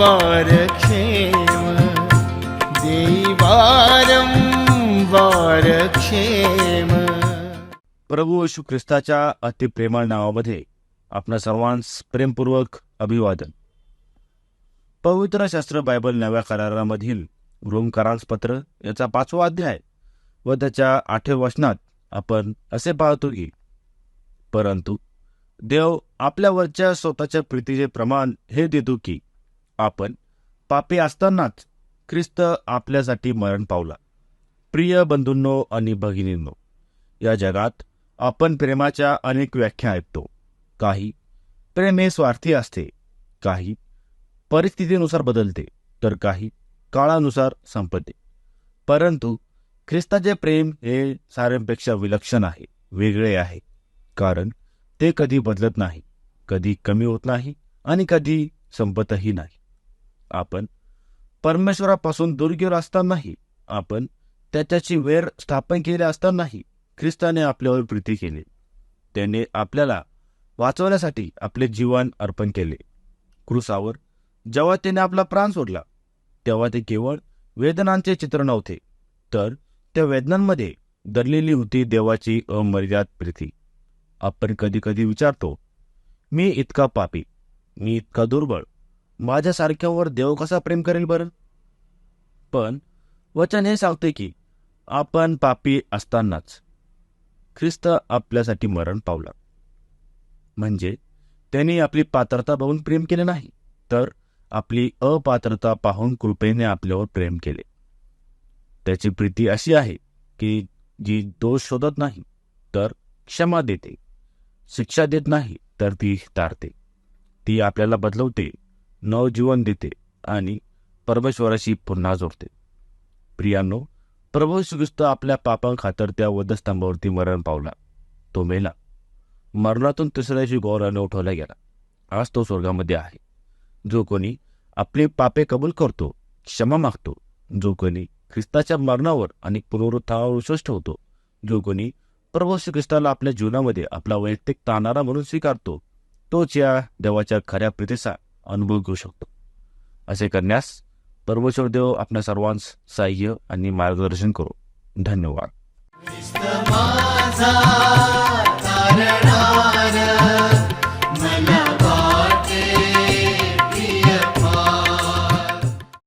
वारक्षेम देवारं वारंवार क्षेम. प्रभू येशू ख्रिस्ताच्या अतिप्रेमळ नावामध्ये आपणा सर्वांस प्रेमपूर्वक अभिवादन. पवित्र शास्त्र बायबल नव्या करारामधील रोमकारांस पत्र याचा पाचवा अध्याय व त्याच्या आठव्या वचनात आपण असे पाहतो की परंतु देव आपल्यावरच्या स्वतःच्या प्रीतीचे प्रमाण हे देतो की आपण पापी असतानाच ख्रिस्त आपल्यासाठी मरण पावला. प्रिय बंधूंनो आणि भगिनींनो या जगात आपण प्रेमाच्या अनेक व्याख्या ऐकतो. काही प्रेम हे स्वार्थी असते काही परिस्थितीनुसार बदलते तर काही काळानुसार संपते. परंतु ख्रिस्ताचे प्रेम हे साऱ्यांपेक्षा विलक्षण आहे वेगळे आहे कारण ते कधी बदलत नाही कधी कमी होत नाही आणि कधी संपतही नाही. आपण परमेश्वरापासून दूर गेलो असतानाही आपण त्याच्याशी वेर स्थापन केले असतानाही ख्रिस्ताने आपल्यावर प्रीती केली. त्याने आपल्याला वाचवण्यासाठी आपले जीवन अर्पण केले. क्रुसावर जेव्हा त्याने आपला प्राण सोडला तेव्हा ते केवळ वेदनांचे चित्र नव्हते तर त्या वेदनांमध्ये दडलेली होती देवाची अमर्याद प्रीती. आपण कधी कधी विचारतो मी इतका पापी मी इतका दुर्बळ माझ्यासारख्यावर देव कसा प्रेम करेल बरं? पण वचन हे सांगते की आपण पापी असतानाच ख्रिस्त आपल्यासाठी मरण पावला. म्हणजे त्यांनी आपली पात्रता पाहून प्रेम केले नाही तर आपली अपात्रता पाहून कृपेने आपल्यावर प्रेम केले. त्याची प्रीती अशी आहे की जी दोष शोधत नाही तर क्षमा देते. शिक्षा देत नाही तर ती तारते. ती आपल्याला बदलवते. नवजीवन देते आणि परमेश्वराशी पुन्हा जोडते. प्रियांनो प्रभू श्रीकृष्ण आपल्या पापांखातर त्या वधस्तंभावरती मरण पावला. तो मेला. मरणातून तिसऱ्या दिवशी गौरवाने उठवला गेला. आज तो स्वर्गामध्ये आहे. जो कोणी आपली पापे कबूल करतो क्षमा मागतो जो कोणी ख्रिस्ताच्या मरणावर आणि पुनरुत्थानावर विश्वास ठेवतो जो कोणी प्रभू श्रीकृष्णाला आपल्या जीवनामध्ये आपला वैयक्तिक ताणारा म्हणून स्वीकारतो तोच या देवाच्या खऱ्या प्रीतीचा अनुभव घेऊ शकतो. असे करण्यास परमेश्वर देव आपल्या सर्वांस सहाय्य आणि मार्गदर्शन करू. धन्यवाद.